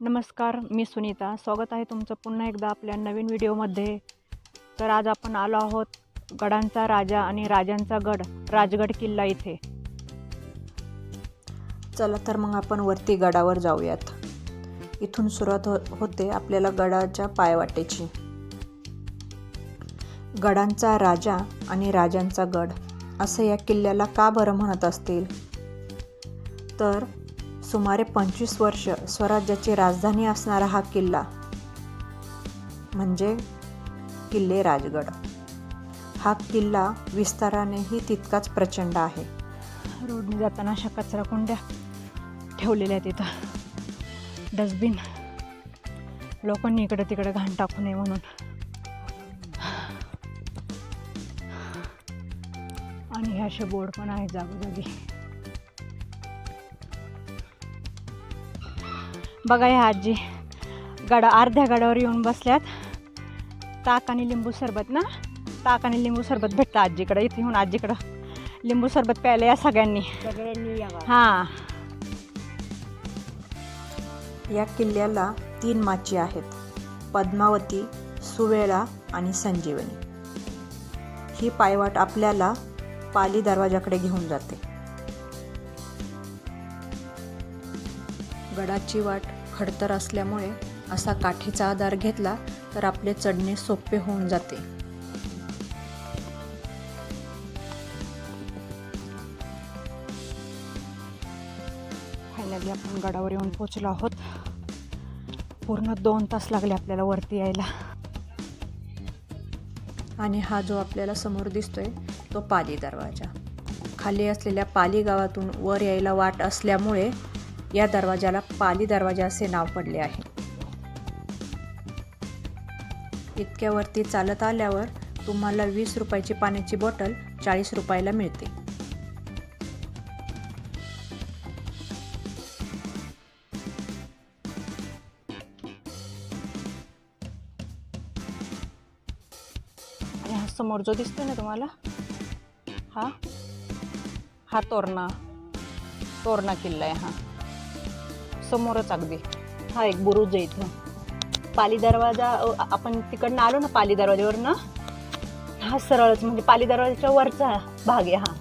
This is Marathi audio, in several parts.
नमस्कार मी सुनीता. स्वागत आहे तुमचं पुन्हा एकदा आपल्या नवीन व्हिडिओमध्ये. तर आज आपण आलो आहोत गडांचा राजा आणि राजांचा गड राजगड किल्ला इथे. चला तर मग आपण वरती गडावर जाऊयात. इथून सुरुवात हो होते आपल्याला गडाच्या पायवाटेची. गडांचा राजा आणि राजांचा गड असं या किल्ल्याला का बरं म्हणत असतील? तर सुमारे पंचवीस वर्ष स्वराज्याची राजधानी असणारा हा किल्ला म्हणजे किल्ले राजगड. हा किल्ला विस्तारानेही तितकाच प्रचंड आहे. रोडने जाताना अशा कचरा कुंड्या ठेवलेल्या आहेत तिथं डस्टबिन लोकांनी इकडं तिकडं घाण टाकू नये म्हणून. आणि हे असे बोर्ड पण आहेत जागोजागी. बघा ह्या आजी. गडा अर्ध्या गडावर येऊन बसल्यात. ताक आणि लिंबू सरबत ना? ताक आणि लिंबू सरबत भेटतं आजीकडं इथे येऊन आजीकडं. लिंबू सरबत प्यायला या सगळ्यांनी. हां. या किल्ल्याला तीन माची आहेत पद्मावती सुवेळा आणि संजीवनी. ही पायवाट आपल्याला पाली दरवाजाकडे घेऊन जाते. गडाची वाट खडतर असल्यामुळे असा काठीचा आधार घेतला तर आपले चढणे सोपे होऊन जाते. फायनली आपण गडावर येऊन पोचलो आहोत. पूर्ण दोन तास लागले आपल्याला वरती यायला. आणि हा जो आपल्याला समोर दिसतोय तो पाली दरवाजा. खाली असलेल्या पाली गावातून वर यायला वाट असल्यामुळे या दरवाजाला पाली दरवाजा असे नाव पडले आहे. इतक्यावरती चालत आल्यावर तुम्हाला वीस रुपयाची पाण्याची बॉटल चाळीस रुपयाला मिळते. समोर जो दिसतोय ना तुम्हाला? हा? हा तोरणा. तोरणा किल्ला आहे हा. समोरच अगदी. हा एक बुरुज आहे इथं. पाली दरवाजा आपण तिकडनं आलो ना पाली दरवाज्यावरनं हा सरळच म्हणजे पाली दरवाजाच्या वरचा भाग आहे हा.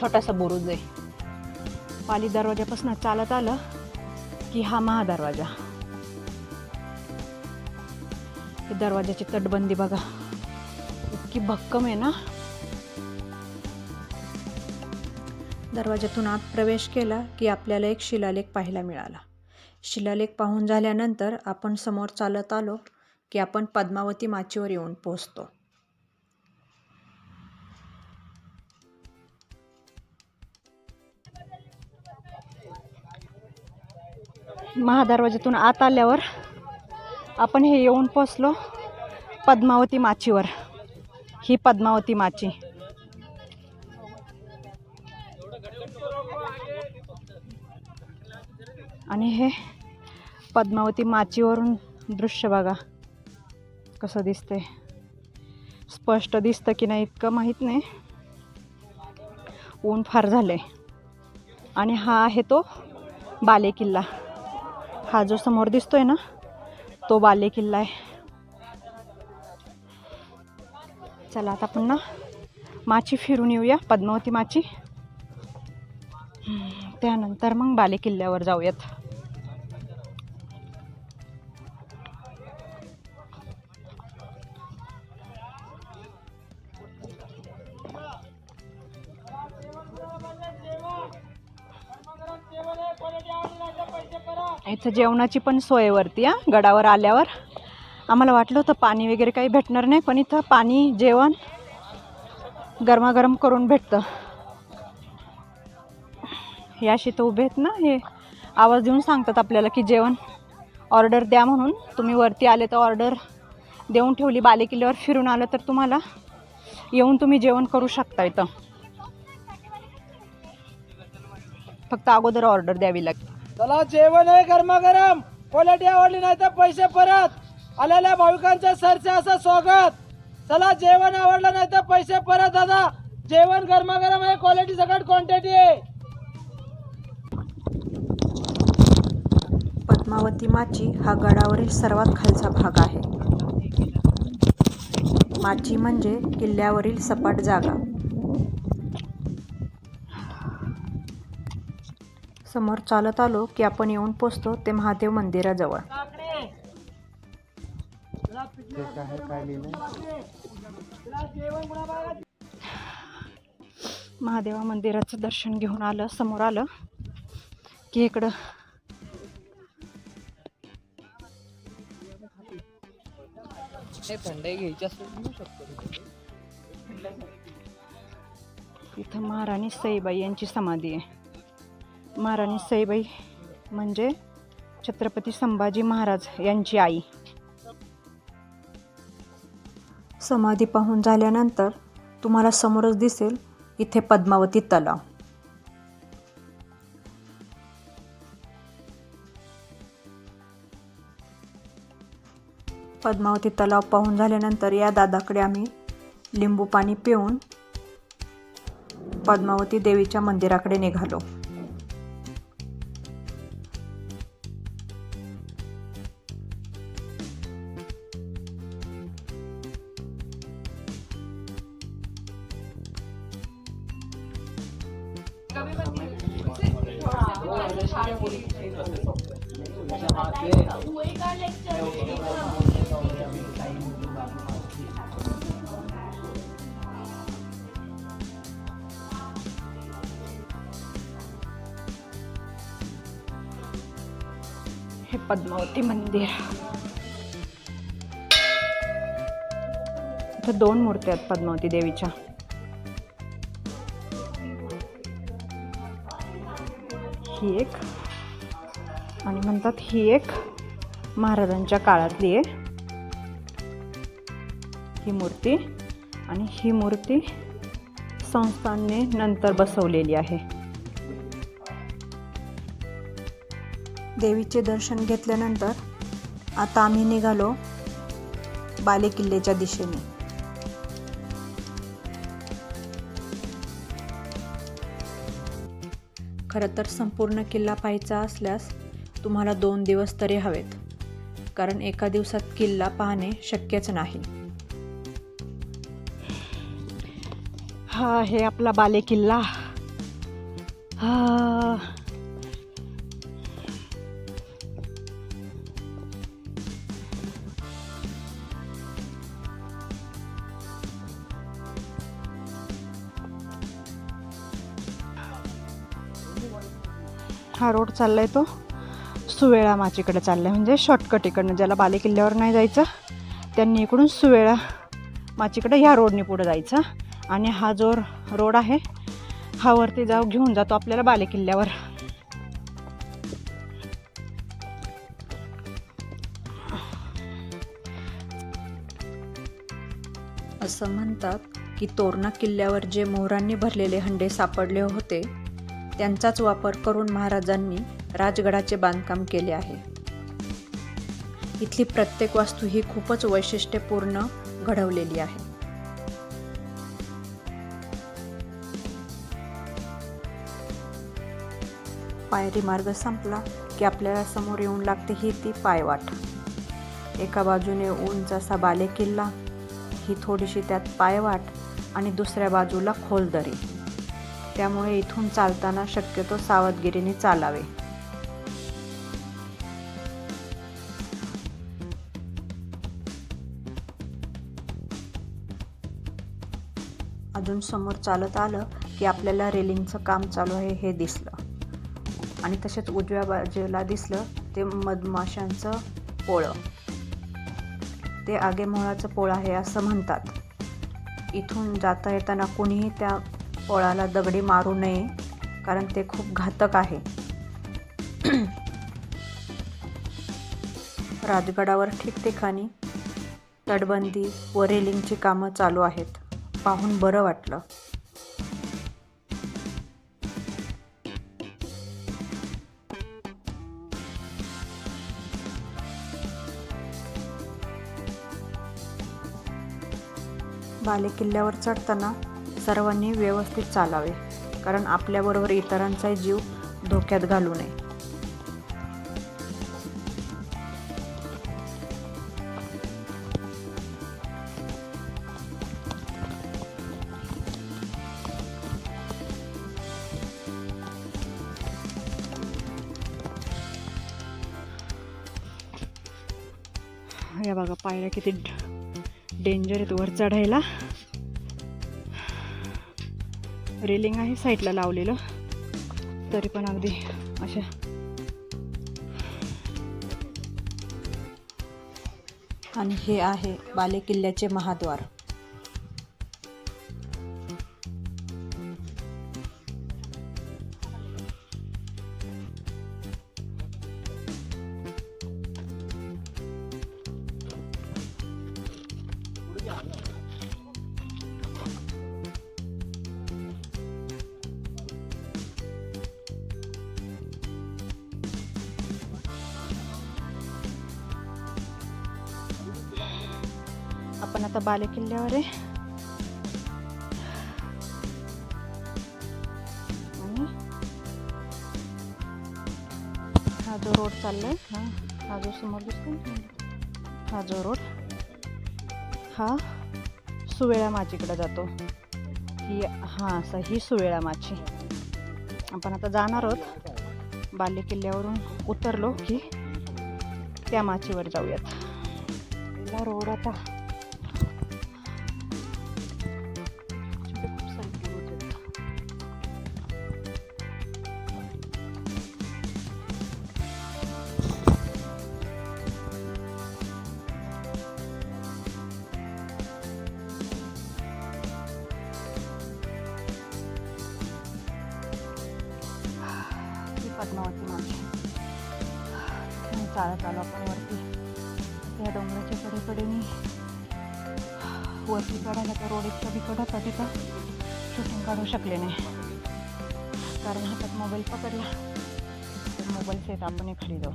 छोटासा बुरुज आहे. पाली दरवाजापासून चालत आलं की हा महादरवाजा. ही दरवाजाची तटबंदी बघा. इतकी भक्कम आहे ना. दरवाजातून आत प्रवेश केला की आपल्याला एक शिलालेख पाहायला मिळाला. शिलालेख पाहून झाल्यानंतर आपण समोर चालत आलो की आपण पद्मावती माचीवर येऊन पोहोचतो. महादरवाज्यातून आत आल्यावर आपण हे येऊन पोचलो पद्मावती माचीवर. ही पद्मावती माची. आणि हे पद्मावती माचीवरून दृश्य बघा. कसं दिसते स्पष्ट दिसतं की नाही इतकं माहीत नाही. ऊन फार झालंय. आणि हा आहे तो बाले किल्ला हा जो समोर दिसतोय ना तो बाले किल्ला आहे. चला आता आपण ना माची फिरून येऊया पद्मावती माची. त्यानंतर मग बाले किल्ल्यावर जाऊयात. इथं जेवणाची पण सोय वरती हा गडावर आल्यावर. आम्हाला वाटलं होतं पाणी वगैरे काही भेटणार नाही पण इथं पाणी जेवण गरमागरम करून भेटतं. हे अशी तर उभे आहेत ना हे आवाज देऊन सांगतात आपल्याला की जेवण. ऑर्डर द्या म्हणून. तुम्ही वरती आले तर ऑर्डर देऊन ठेवली बालेकिल्ल्यावर फिरून आलं तर तुम्हाला येऊन तुम्ही जेवण करू शकता इथं. फक्त अगोदर ऑर्डर द्यावी लागते चला जेवण आहे गरमागरम. क्वालिटी आवडली नाही तर पैसे परत. आलेल्या भाविकांच्या सरचे असं स्वागत. चला जेवण आवडलं नाही तर पैसे परत दादा. जेवण गरमागरम आहे क्वालिटी सगळ्यात क्वांटिटी आहे. पद्मावती माची हा गडावरील सर्वात खालचा भाग आहे. माची म्हणजे किल्ल्यावरील सपाट जागा. समोर चालत आलो की आपण येऊन पोचतो ते महादेव मंदिराजवळ. महादेवा मंदिराचं दर्शन घेऊन आलं समोर आलं की इकडं इथं महाराणी सईबाई यांची समाधी आहे. महाराणी सईबाई म्हणजे छत्रपती संभाजी महाराज यांची आई. समाधी पाहून झाल्यानंतर तुम्हाला समोरच दिसेल इथे पद्मावती तलाव. पद्मावती तलाव पाहून झाल्यानंतर या दादाकडे आम्ही लिंबू पाणी पिऊन पद्मावती देवीच्या मंदिराकडे निघालो. हे पद्मावती मंदिर. इथं दोन मूर्त्या आहेत पद्मावती देवीच्या. ही एक. आणि म्हणतात ही एक महाराजांच्या काळातली आहे. ही मूर्ती आणि ही मूर्ती संस्थांनी नंतर बसवलेली आहे. देवीचे दर्शन घेतल्यानंतर आता आम्ही निघालो बालेकिल्ल्याच्या दिशेने. खरं तर संपूर्ण किल्ला पाहायचा असल्यास तुम्हाला दोन दिवस तरी हवेत कारण एका दिवसात किल्ला पाहणे शक्यच नाही. हा आहे आपला बाले किल्ला हा. हा रोड चालला आहे तो. सुवेळा माचीकडे आहे म्हणजे शॉर्टकट इकडनं. ज्याला बाले किल्ल्यावर नाही जायचं त्यांनी इकडून सुवेळा माचीकडे ह्या रोडने पुढं जायचं. आणि हा जो रोड आहे हा वरती जाऊ घेऊन जातो आपल्याला बाले किल्ल्यावर असं म्हणतात की तोरणा किल्ल्यावर जे मोहरांनी भरलेले हंडे सापडले होते त्यांचाच वापर करून महाराजांनी राजगडाचे बांधकाम केले आहे. इथली प्रत्येक वास्तू ही खूपच वैशिष्ट्यपूर्ण घडवलेली आहे. पायरी मार्ग संपला की आपल्याला समोर येऊन लागते ही ती पायवाट. एका बाजूने उंच असा बाले किल्ला ही थोडीशी त्यात पायवाट आणि दुसऱ्या बाजूला खोल दरी त्यामुळे इथून चालताना शक्यतो सावधगिरीने चालावे. अजून समोर चालत आलं की आपल्याला रेलिंगचं काम चालू आहे हे दिसलं. आणि तसेच उजव्या बाजूला दिसलं ते मधमाशांचं पोळं. ते आगेमोळाचं पोळं आहे असं म्हणतात. इथून जाता येताना कोणीही त्या पोळाला दगडी मारू नये कारण ते खूप घातक आहे. राजगडावर ठिकठिकाणी तटबंदी व रेलिंगची कामं चालू आहेत. पाहून बरं वाटलं. बालेकिल्ल्यावर चढताना सर्वांनी व्यवस्थित चालावे कारण आपल्याबरोबर इतरांचाही जीव धोक्यात घालू नये. या बघा पायऱ्या किती डेंजर आहेत वर चढायला. रेलिंग आहे साईडला लावलेलं. तरी पण अगदी अशा. आणि हे आहे बालेकिल्ल्याचे महाद्वार. आता बालेकिल्ल्यावर आहे. आणि हा जो रोड चाललाय हा हा जो समोर दिसतो ना, हा जो रोड हा सुवेळा माचीकडे जातो. ही हा असा ही सुवेळा माची. आपण आता जाणार आहोत बाले किल्ल्यावरून उतरलो की त्या माचीवर जाऊयात. रोड आता तिथं शूटिंग काढू शकले नाही. कारण हातात मोबाईल पकडला. तर मोबाईल सेट आपण खाली जाऊ.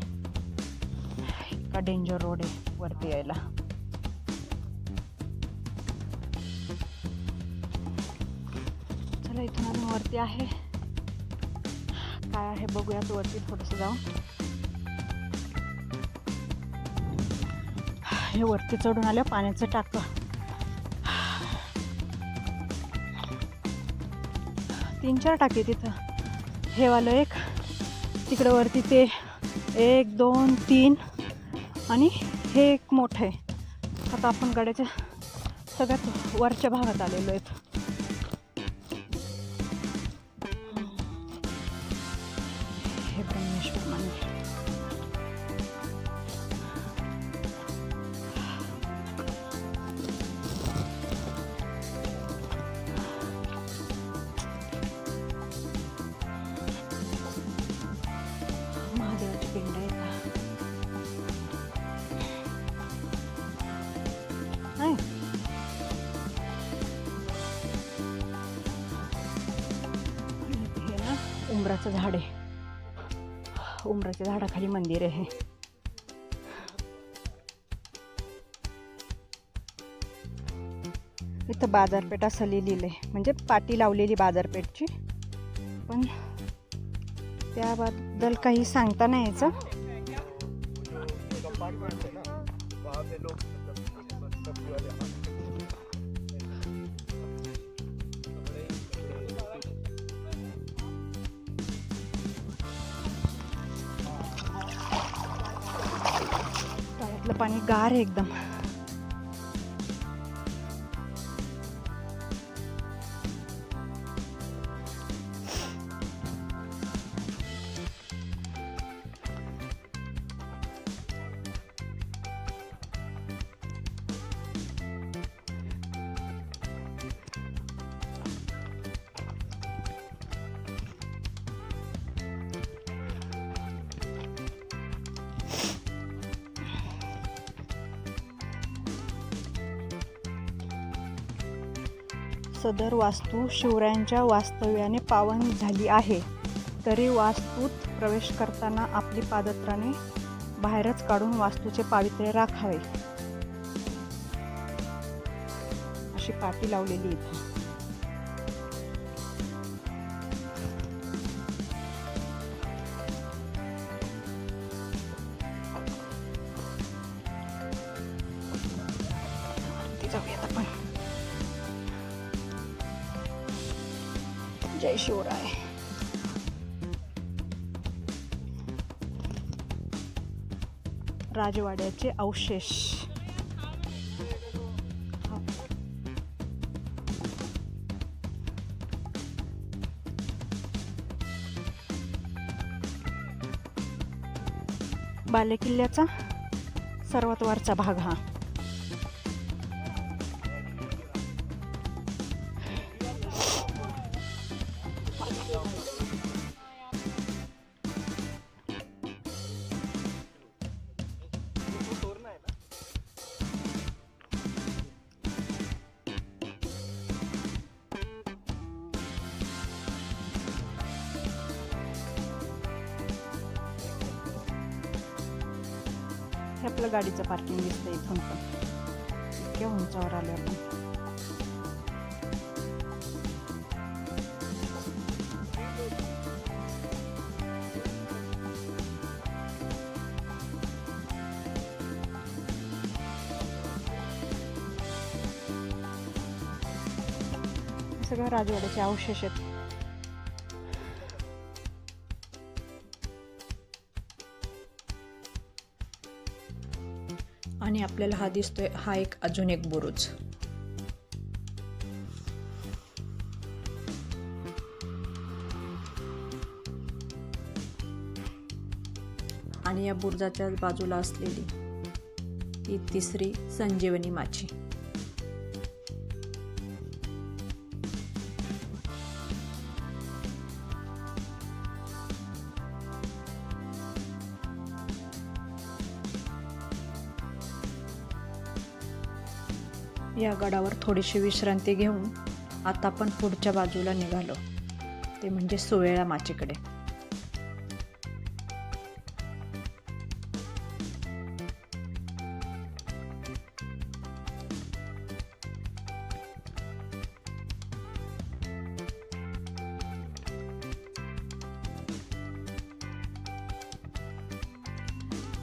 इतका डेंजर रोड आहे वरती यायला. चला इथून आम्ही वरती आहे. काय आहे बघूयात वरती थोडंसं जाऊन हे वरती चढून आलं पाण्याचं टाकं. तीन चार टाके तिथं. हे वालं एक तिकडं वरती ते एक दोन तीन आणि हे एक मोठं आहे. आता आपण गाड्याच्या सगळ्यात वरच्या भागात आलेलो आहेत. उमराचं झाड आहे. उंबराच्या झाडाखाली मंदिर आहे. इथं बाजारपेठ असं लिहिलेलं आहे म्हणजे पाटी लावलेली बाजारपेठची. पण त्याबद्दल काही सांगता नाही यायचं. तळ्यातलं पाणी गार आहे एकदम. सदर वास्तू शिवरायांच्या वास्तव्याने पावन झाली आहे. तरी वास्तूत प्रवेश करताना आपली पादत्राने बाहेरच काढून वास्तूचे पावित्र्य राखावे. अशी पाटी लावलेली इथं. जय शिवराय राजवाड्याचे अवशेष. बालेकिल्ल्याचा सर्वात वरचा भाग हा. आपलं गाडीचं पार्किंग दिसतं इथून पण. इतक्या उंचावर आलो आपण. सगळं राजवाड्याचे अवशेष आहेत. आपल्याला हा दिसतोय हा एक अजून एक बुरुज. आणि या बुरुजाच्या बाजूला असलेली ही तिसरी संजीवनी माची. या गडावर थोडीशी विश्रांती घेऊन आता आपण पुढच्या बाजूला निघालो. ते म्हणजे सुवेळा माचीकडे.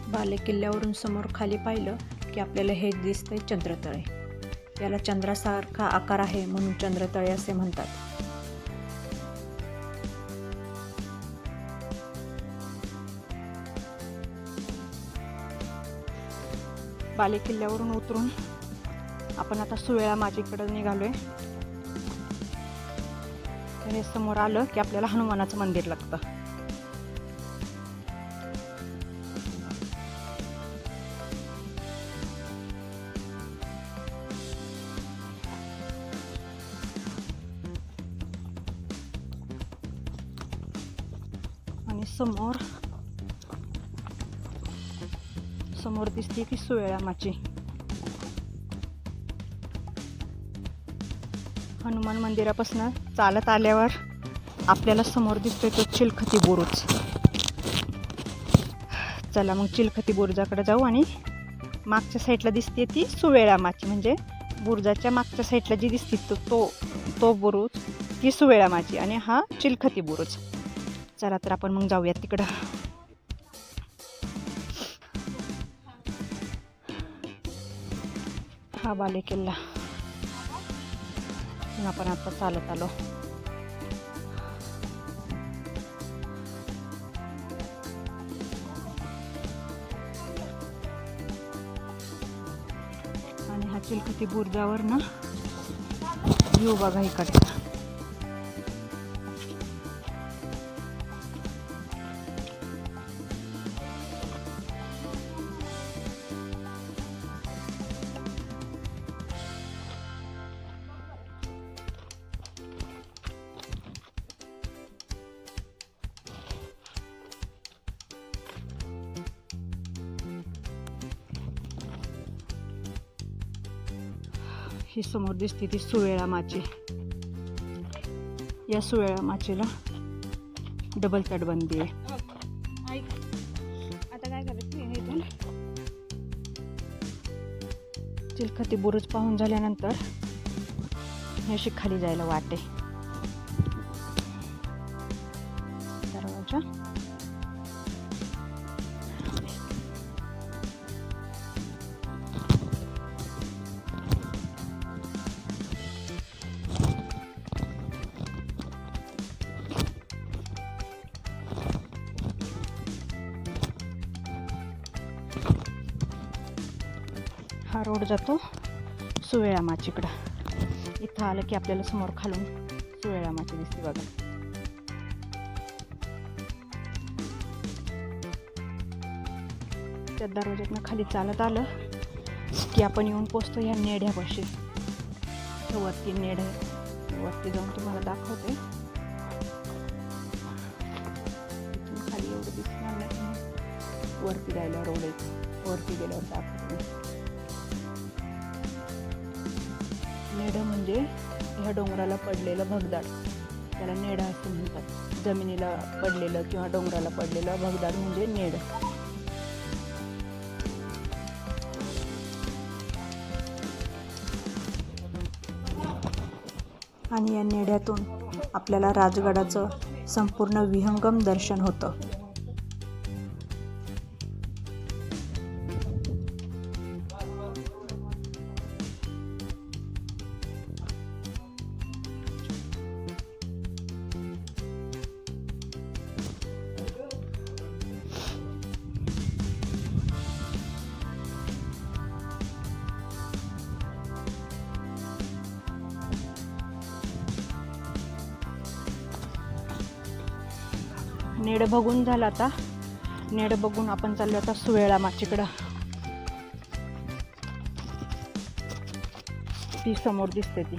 बाले किल्ल्यावरून समोर खाली पाहिलं की आपल्याला हे दिसतंय चंद्रतळे. याला चंद्रासारखा आकार आहे म्हणून चंद्रतळे असे म्हणतात. बाले किल्ल्यावरून उतरून आपण आता सुवेळा माझीकडं निघालोय. हे समोर आलं की आपल्याला हनुमानाचं मंदिर लागतं. समोर दिसते की सुवेळा माची. हनुमान मंदिरापासून चालत आल्यावर आपल्याला समोर दिसतोय तो चिलखती बुरुज. चला मग चिलखती बुरुजाकडे जाऊ आणि मागच्या साईडला दिसते ती सुवेळा माची. म्हणजे बुरुजाच्या मागच्या साईडला जी दिसते तो तो तो बुरुज ती सुवेळा माची आणि हा चिलखती बुरुज. चला तर आपण मग जाऊयात तिकडं. हा बालेकिल्ला. आपण आता चालत आलो. आणि हा चिलखती बुर्जावर ना येऊ बघा इकडचा. ही समोर दिसते ती सुवेळा माची. या सुवेळा माचीला डबल तटबंदी आहे आता काय करायचं इथून चिलखती बुरुज पाहून झाल्यानंतर अशी खाली जायला वाटे. दरवाजा. रोड जातो सुवेळा माचीकडं. इथं आलं की आपल्याला समोर खालून सुवेळा माची दिसते बघा. त्या दरवाज्यातनं खाली चालत आलं की आपण येऊन पोचतो ह्या नेढ्यापाशी वरती नेढ वरती जाऊन तुम्हाला दाखवते. खाली एवढं दिसणार नाही. वरती जायला रोड आहे. वरती गेल्यावर दाखवते. नेडं म्हणजे ह्या डोंगराला पडलेलं भगदाड. त्याला नेडा असं म्हणतात. जमिनीला पडलेलं किंवा डोंगराला पडलेलं भगदाड म्हणजे नेडं आणि या नेढ्यातून आपल्याला राजगडाचं संपूर्ण विहंगम दर्शन होतं. नेड बघून झाला आता. नेड बघून आपण चाललो आता सुवेळा माचीकडं. ती समोर दिसते ती.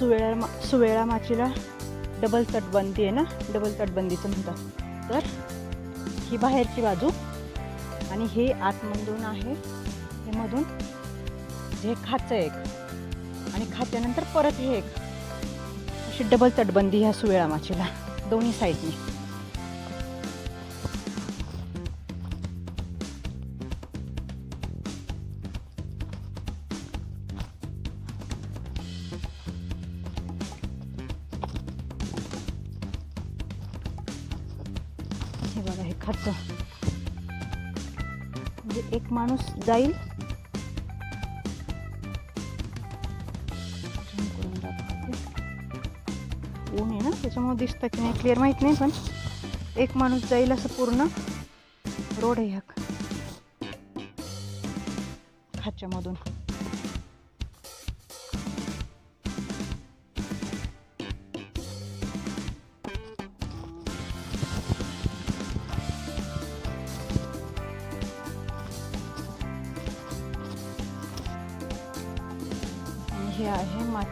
सुवेळा मा सुवेळा माचीला डबल तटबंदी आहे ना? डबल तटबंदीचं म्हणतात. तर ही बाहेरची बाजू आणि हे आतमधून आहे. हे मधून हे खाचं एक आणि खात्यानंतर परत हे एक. अशी डबल तटबंदी ह्या सुवेळा माचीला. दोन्ही साईडनी. जाईल. ऊन आहे ना त्याच्यामुळे दिसतं की नाही क्लिअर माहीत नाही पण एक माणूस जाईल असं पूर्ण. रोड आहे ह्या खाच्यामधून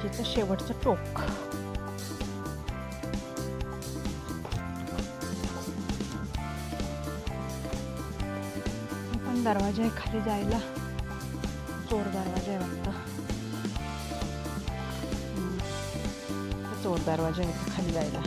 आहे शेवटचं टोक. आपण पण दरवाजा आहे खाली जायला चोर दरवाजा आहे वाटतं. चोर दरवाजा आहे खाली जायला.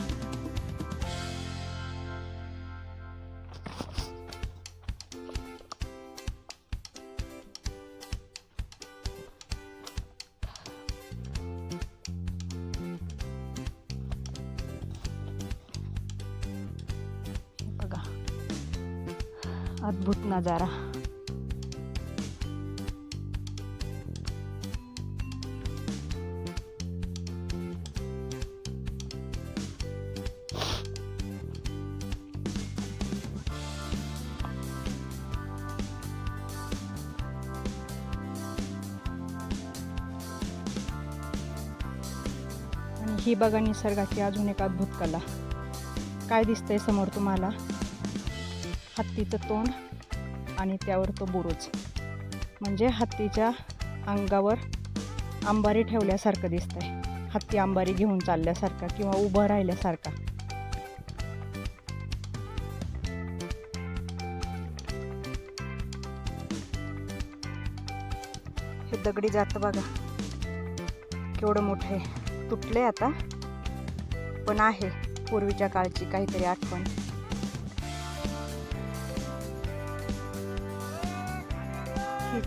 अद्भुत नजारा. ही बघा निसर्गाची अजून एक अद्भुत कला. काय दिसतंय समोर तुम्हाला? हत्तीचं तोंड आणि त्यावर तो बुरुज. म्हणजे हत्तीच्या अंगावर अंबारी ठेवल्यासारखं दिसतंय. हत्ती अंबारी घेऊन चालल्यासारखा किंवा उभं राहिल्यासारखा. हे दगडी जातं बघा. केवढं मोठं आहे. तुटले आता. पण आहे. पूर्वीच्या काळची काहीतरी आठवण.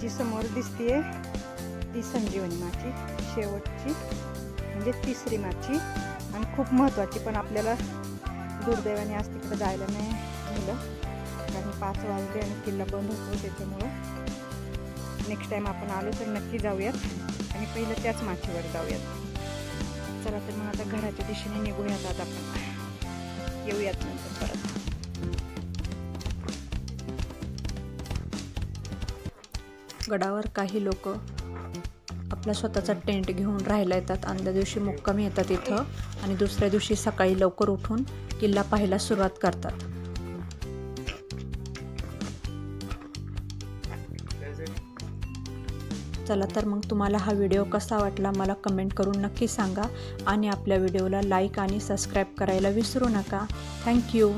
जी समोर दिसतीये ती संजीवनी माची शेवटची म्हणजे तिसरी माची. आणि खूप महत्त्वाची पण आपल्याला दुर्दैवाने आज तिकडं जायला नाही झालं कारण पाच वाजले आणि किल्ला बंद होतो त्याच्यामुळं. नेक्स्ट टाईम आपण आलो तर नक्की जाऊयात. आणि पहिलं त्याच माचीवर जाऊयात. चला तर मग आता घराच्या दिशेने निघूयात आता आपण. येऊयात नंतर परत. गडावर काही लोक आपला स्वतःचा टेंट घेऊन राहायला येतात. आदल्या दिवशी मुक्कामी येतात इथं. आणि दुसऱ्या दिवशी सकाळी लवकर उठून किल्ला पाहायला सुरुवात करतात. चला तर मग तुम्हाला हा व्हिडिओ कसा वाटला मला कमेंट करून नक्की सांगा. आणि आपल्या व्हिडिओला लाईक आणि सबस्क्राईब करायला विसरू नका. थँक्यू